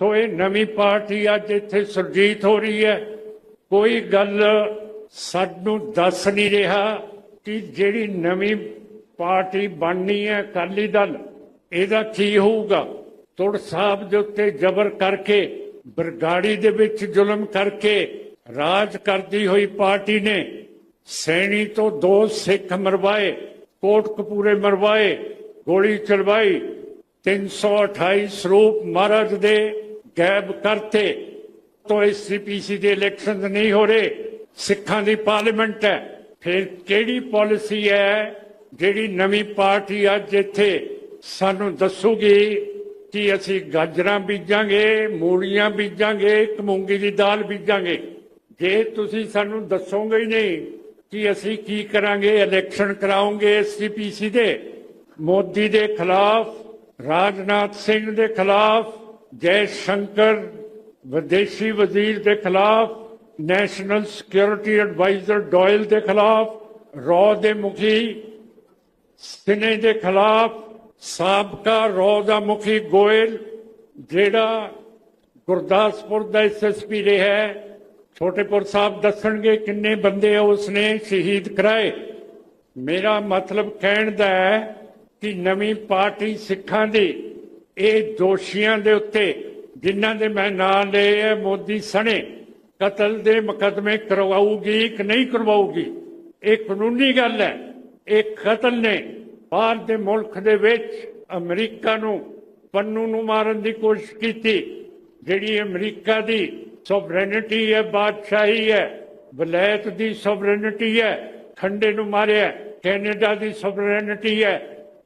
ਸੋ ਇਹ ਨਵੀਂ ਪਾਰਟੀ ਅੱਜ ਇੱਥੇ ਸੁਰਜੀਤ ਹੋ ਰਹੀ ਹੈ। ਕੋਈ ਗੱਲ ਸਾਨੂੰ ਦੱਸ ਨਹੀਂ ਰਿਹਾ ਕਿ ਜਿਹੜੀ ਨਵੀਂ ਪਾਰਟੀ ਬਣਨੀ ਹੈ ਅਕਾਲੀ ਦਲ, ਇਹਦਾ ਕੀ ਹੋਊਗਾ? ਤੁੜ ਸਾਹਿਬ ਦੇ ਉੱਤੇ ਜ਼ਬਰ ਕਰਕੇ, ਬਰਗਾੜੀ ਦੇ ਵਿੱਚ ਜ਼ੁਲਮ ਕਰਕੇ ਰਾਜ ਕਰਦੀ ਹੋਈ ਪਾਰਟੀ ਨੇ ਸੈਣੀ ਤੋਂ ਦੋ ਸਿੱਖ ਮਰਵਾਏ, ਕੋਟ ਕਪੂਰੇ ਮਰਵਾਏ, ਗੋਲੀ ਚਲਵਾਈ 328 ਸਰੂਪ ਮਹਾਰਾਜ ਦੇ ਗਾਇਬ ਕਰਤੇ, ਤੋਂ ਐਸਸੀਪੀਸੀ ਦੇ ਇਲੈਕਸ਼ਨ ਨਹੀਂ ਹੋ ਰਹੇ, ਸਿੱਖਾਂ ਦੀ ਪਾਰਲੀਮੈਂਟ ਹੈ। ਫਿਰ ਕਿਹੜੀ ਪਾਲਿਸੀ ਹੈ ਜਿਹੜੀ ਨਵੀਂ ਪਾਰਟੀ ਅੱਜ ਇੱਥੇ ਸਾਨੂੰ ਦੱਸੂਗੀ ਕਿ ਅਸੀਂ ਗਾਜਰਾਂ ਬੀਜਾਂਗੇ, ਮੂਲੀਆਂ ਬੀਜਾਂਗੇ, ਇੱਕ ਮੂੰਗੀ ਦੀ ਦਾਲ ਬੀਜਾਂਗੇ? ਜੇ ਤੁਸੀਂ ਸਾਨੂੰ ਦੱਸੋਗੇ ਹੀ ਨਹੀਂ ਕਿ ਅਸੀਂ ਕੀ ਕਰਾਂਗੇ, ਇਲੈਕਸ਼ਨ ਕਰਾਉਂਗੇ ਐਸਜੀਪੀਸੀ ਦੇ, ਮੋਦੀ ਦੇ ਖਿਲਾਫ, ਰਾਜਨਾਥ ਸਿੰਘ ਦੇ ਖਿਲਾਫ ਜੈ ਸ਼ੰਕਰ, ਵਿਦੇਸ਼ੀ ਵਜ਼ੀਰ ਦੇ ਖਿਲਾਫ ਨੈਸ਼ਨਲ ਸਿਕਿਉਰਿਟੀ ਐਡਵਾਈਜ਼ਰ ਡੋਇਲ ਦੇ ਖਿਲਾਫ, ਰੌ ਦੇ ਮੁਖੀ ਸਿਨੇ ਦੇ ਖਿਲਾਫ, ਸਾਬਕਾ ਰੌ ਦਾ ਮੁਖੀ ਗੋਇਲ, ਜਿਹੜਾ ਗੁਰਦਾਸਪੁਰ ਦਾ ਐਸਐਸਪੀ ਰਿਹਾ ਹੈ। ਛੋਟੇਪੁਰ ਸਾਹਿਬ ਦੱਸਣਗੇ ਕਿੰਨੇ ਬੰਦੇ ਉਸਨੇ ਸ਼ਹੀਦ ਕਰਾਏ। ਮੇਰਾ ਮਤਲਬ ਕਹਿਣ ਦਾ ਹੈ ਕਿ ਨਵੀਂ ਪਾਰਟੀ ਸਿੱਖਾਂ ਦੀ ਇਹ ਦੋਸ਼ੀਆਂ ਦੇ ਉੱਤੇ, ਜਿਨ੍ਹਾਂ ਦੇ ਮੈਂ ਨਾਂ ਲਏ ਹੈ ਮੋਦੀ ਸਣੇ, ਕਤਲ ਦੇ ਮੁਕਦਮੇ ਕਰਵਾਉਗੀ ਕਿ ਨਹੀਂ ਕਰਵਾਉਗੀ ਇਹ ਕਾਨੂੰਨੀ ਗੱਲ ਹੈ। ਇਹ ਕਤਲ ਨੇ ਬਾਹਰ ਦੇ ਮੁਲਕ ਦੇ ਵਿੱਚ ਅਮਰੀਕਾ ਨੂੰ ਪੰਨੂ ਨੂੰ ਮਾਰਨ ਦੀ ਕੋਸ਼ਿਸ਼ ਕੀਤੀ, ਜਿਹੜੀ ਅਮਰੀਕਾ ਦੀ ਸੋਵਰੇਨਿਟੀ ਹੈ, ਬਾਦਸ਼ਾਹੀ ਹੈ ਵਲਾਇਤ ਦੀ ਸੋਵਰੇਨਿਟੀ ਹੈ, ਖੰਡੇ ਨੂੰ ਮਾਰਿਆ, ਕੈਨੇਡਾ ਦੀ ਸੋਵਰੇਨਿਟੀ ਹੈ,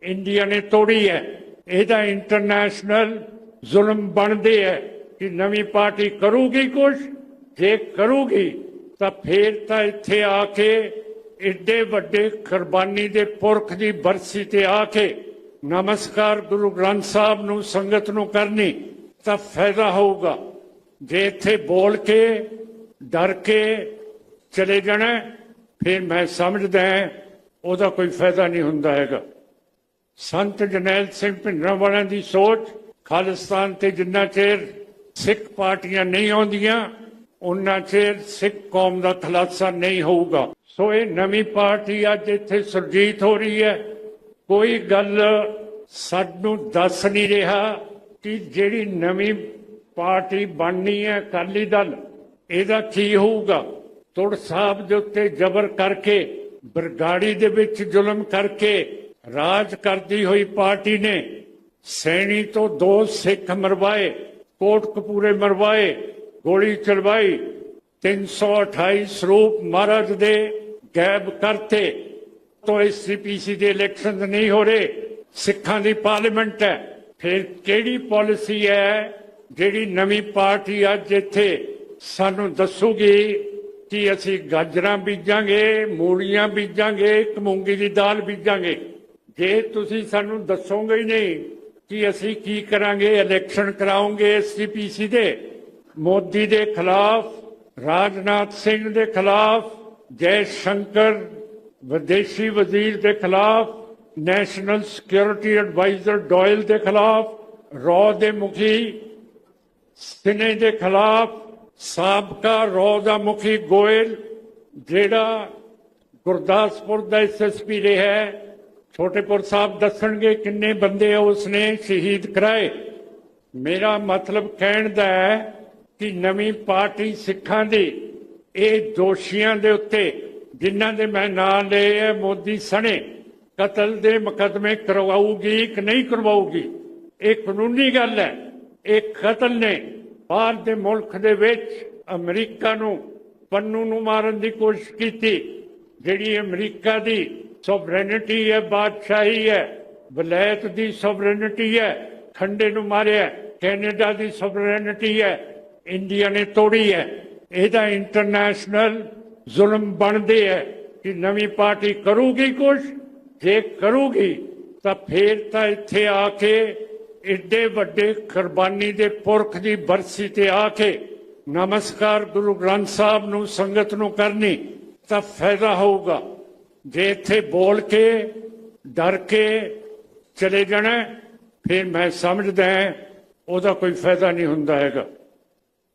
ਇੰਡੀਆ ਨੇ ਤੋੜੀ ਹੈ। ਇਹਦਾ ਇੰਟਰਨੈਸ਼ਨਲ ਜ਼ੁਲਮ ਬਣਦੇ ਹੈ ਕਿ ਨਵੀਂ ਪਾਰਟੀ ਕਰੂਗੀ ਕੁਛ, ਜੇ ਕਰੂਗੀ ਤਾਂ ਫੇਰ ਤਾਂ ਇੱਥੇ ਆ ਕੇ ਏਡੇ ਵੱਡੇ ਕੁਰਬਾਨੀ ਦੇ ਪੁਰਖ ਦੀ ਬਰਸੀ ਤੇ ਆ ਕੇ ਨਮਸਕਾਰ ਗੁਰੂ ਗ੍ਰੰਥ ਸਾਹਿਬ ਨੂੰ, ਸੰਗਤ ਨੂੰ ਕਰਨੀ ਤਾਂ ਫਾਇਦਾ ਹੋਊਗਾ। ਜੇ ਇੱਥੇ ਬੋਲ ਕੇ, ਡਰ ਕੇ ਚਲੇ ਜਾਣਾ, ਫਿਰ ਮੈਂ ਸਮਝਦਾ ਹਾਂ, ਉਹਦਾ ਕੋਈ ਫਾਇਦਾ ਨਹੀਂ ਹੁੰਦਾ ਹੈਗਾ। ਸੰਤ ਜਨੈਲ ਸਿੰਘ ਭਿੰਡਰਾਂ ਵਾਲਿਆਂ ਦੀ ਸੋਚ, ਖਾਲਿਸਤਾਨ ਤੇ ਜਿੰਨਾ ਚਿਰ ਸਿੱਖ ਪਾਰਟੀਆਂ ਨਹੀਂ ਆਉਂਦੀਆਂ ਉਹਨਾਂ ਚਿਰ ਸਿੱਖ ਕੌਮ ਦਾ ਖਲਾਸਾ ਨਹੀਂ ਹੋਊਗਾ। ਸੋ ਇਹ ਨਵੀਂ ਪਾਰਟੀ ਅੱਜ ਇੱਥੇ ਸੁਰਜੀਤ ਹੋ ਰਹੀ ਹੈ। ਕੋਈ ਗੱਲ ਸਾਨੂੰ ਦੱਸ ਨਹੀਂ ਰਿਹਾ ਕਿ ਜਿਹੜੀ ਨਵੀਂ ਪਾਰਟੀ ਬਣਨੀ ਹੈ ਅਕਾਲੀ ਦਲ, ਇਹਦਾ ਕੀ ਹੋਊਗਾ? ਤੁੜ ਸਾਹਿਬ ਦੇ ਉੱਤੇ ਜ਼ਬਰ ਕਰਕੇ, ਬਰਗਾੜੀ ਦੇ ਵਿੱਚ ਜ਼ੁਲਮ ਕਰਕੇ ਰਾਜ ਕਰਦੀ ਹੋਈ ਪਾਰਟੀ ਨੇ ਸੈਣੀ ਤੋਂ ਦੋ ਸਿੱਖ ਮਰਵਾਏ, ਕੋਟ ਕਪੂਰੇ ਮਰਵਾਏ, ਗੋਲੀ ਚਲਵਾਈ 328 ਸਰੂਪ ਮਹਾਰਾਜ ਦੇ ਗਾਇਬ ਕਰਤੇ। ਤੋਂ ਐਸਸੀਪੀਸੀ ਦੇ ਇਲੈਕਸ਼ਨ ਨਹੀਂ ਹੋ ਰਹੇ, ਸਿੱਖਾਂ ਦੀ ਪਾਰਲੀਮੈਂਟ ਹੈ। ਫਿਰ ਕਿਹੜੀ ਪਾਲਿਸੀ ਹੈ ਜਿਹੜੀ ਨਵੀਂ ਪਾਰਟੀ ਅੱਜ ਇੱਥੇ ਸਾਨੂੰ ਦੱਸੂਗੀ ਕਿ ਅਸੀਂ ਗਾਜਰਾਂ ਬੀਜਾਂਗੇ, ਮੂਲੀਆਂ ਬੀਜਾਂਗੇ, ਇੱਕ ਮੂੰਗੀ ਦੀ ਦਾਲ ਬੀਜਾਂਗੇ? ਜੇ ਤੁਸੀਂ ਸਾਨੂੰ ਦੱਸੋਗੇ ਹੀ ਨਹੀਂ ਕਿ ਅਸੀਂ ਕੀ ਕਰਾਂਗੇ ਇਲੈਕਸ਼ਨ ਕਰਾਉਂਗੇ ਐਸਜੀਪੀਸੀ ਦੇ, ਮੋਦੀ ਦੇ ਖਿਲਾਫ, ਰਾਜਨਾਥ ਸਿੰਘ ਦੇ ਖਿਲਾਫ, ਜੈ ਸ਼ੰਕਰ ਵਿਦੇਸ਼ੀ ਵਜ਼ੀਰ ਦੇ ਖਿਲਾਫ ਨੈਸ਼ਨਲ ਸਿਕਿਉਰਿਟੀ ਐਡਵਾਈਜ਼ਰ ਡੋਇਲ ਦੇ ਖਿਲਾਫ, ਰੌ ਦੇ ਮੁਖੀ ਸਿਨੇ ਦੇ ਖਿਲਾਫ, ਸਾਬਕਾ ਰੌ ਦਾ ਮੁਖੀ ਗੋਇਲ, ਜਿਹੜਾ ਗੁਰਦਾਸਪੁਰ ਦਾ ਐਸਐਸਪੀ ਰਿਹਾ ਛੋਟੇਪੁਰ ਸਾਹਿਬ ਦੱਸਣਗੇ ਕਿੰਨੇ ਬੰਦੇ ਉਸਨੇ ਸ਼ਹੀਦ ਕਰਾਏ। ਮੇਰਾ ਮਤਲਬ ਕਹਿਣ ਦਾ ਹੈ ਕਿ ਨਵੀਂ ਪਾਰਟੀ ਸਿੱਖਾਂ ਦੀ ਇਹ ਦੋਸ਼ੀਆਂ ਦੇ ਉੱਤੇ ਜਿਨ੍ਹਾਂ ਦੇ ਮੈਂ ਨਾਂ ਲਏ ਹੈ ਮੋਦੀ ਸਣੇ, ਕਤਲ ਦੇ ਮੁਕੱਦਮੇ ਕਰਵਾਊਗੀ ਕਿ ਨਹੀਂ ਕਰਵਾਉਗੀ ਇਹ ਕਾਨੂੰਨੀ ਗੱਲ ਹੈ। ਇਹ ਕਤਲ ਨੇ ਬਾਹਰ ਦੇ ਮੁਲਕ ਦੇ ਵਿੱਚ ਅਮਰੀਕਾ ਨੂੰ ਪੰਨੂ ਨੂੰ ਮਾਰਨ ਦੀ ਕੋਸ਼ਿਸ਼ ਕੀਤੀ, ਜਿਹੜੀ ਅਮਰੀਕਾ ਦੀ ਸੋਵਰੇਨਿਟੀ ਹੈ, ਬਾਦਸ਼ਾਹੀ ਹੈ। ਵਲਾਇਤ ਦੀ ਸੋਵਰੇਨਿਟੀ ਹੈ, ਖੰਡੇ ਨੂੰ ਮਾਰਿਆ ਕੈਨੇਡਾ ਦੀ ਸੋਵਰੇਨਿਟੀ ਹੈ, ਇੰਡੀਆ ਨੇ ਤੋੜੀ ਹੈ। ਇਹਦਾ ਇੰਟਰਨੈਸ਼ਨਲ ਜ਼ੁਲਮ ਬਣਦੇ ਹੈ ਕਿ ਨਵੀਂ ਪਾਰਟੀ ਕਰੂਗੀ ਕੁਛ, ਜੇ ਕਰੂਗੀ, ਤਾਂ ਫੇਰ ਤਾਂ ਇੱਥੇ ਆ ਕੇ ਏਡੇ ਵੱਡੇ ਕੁਰਬਾਨੀ ਦੇ ਪੁਰਖ ਦੀ ਬਰਸੀ ਤੇ ਆ ਕੇ ਨਮਸਕਾਰ ਗੁਰੂ ਗ੍ਰੰਥ ਸਾਹਿਬ ਨੂੰ, ਸੰਗਤ ਨੂੰ ਕਰਨੀ ਤਾਂ ਫਾਇਦਾ ਹੋਊਗਾ। ਜੇ ਇੱਥੇ ਬੋਲ ਕੇ, ਡਰ ਕੇ ਚਲੇ ਜਾਣਾ, ਫਿਰ ਮੈਂ ਸਮਝਦਾ ਉਹਦਾ ਕੋਈ ਫਾਇਦਾ ਨਹੀਂ ਹੁੰਦਾ ਹੈਗਾ।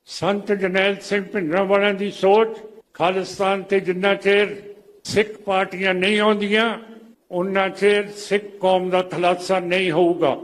ਸੰਤ ਜਨੈਲ ਸਿੰਘ ਭਿੰਡਰਾਂ ਵਾਲਿਆਂ ਦੀ ਸੋਚ, ਖਾਲਿਸਤਾਨ ਤੇ ਜਿੰਨਾ ਚਿਰ ਸਿੱਖ ਪਾਰਟੀਆਂ ਨਹੀਂ ਆਉਂਦੀਆਂ ਉਹਨਾਂ ਚਿਰ ਸਿੱਖ ਕੌਮ ਦਾ ਖਲਾਸਾ ਨਹੀਂ ਹੋਊਗਾ।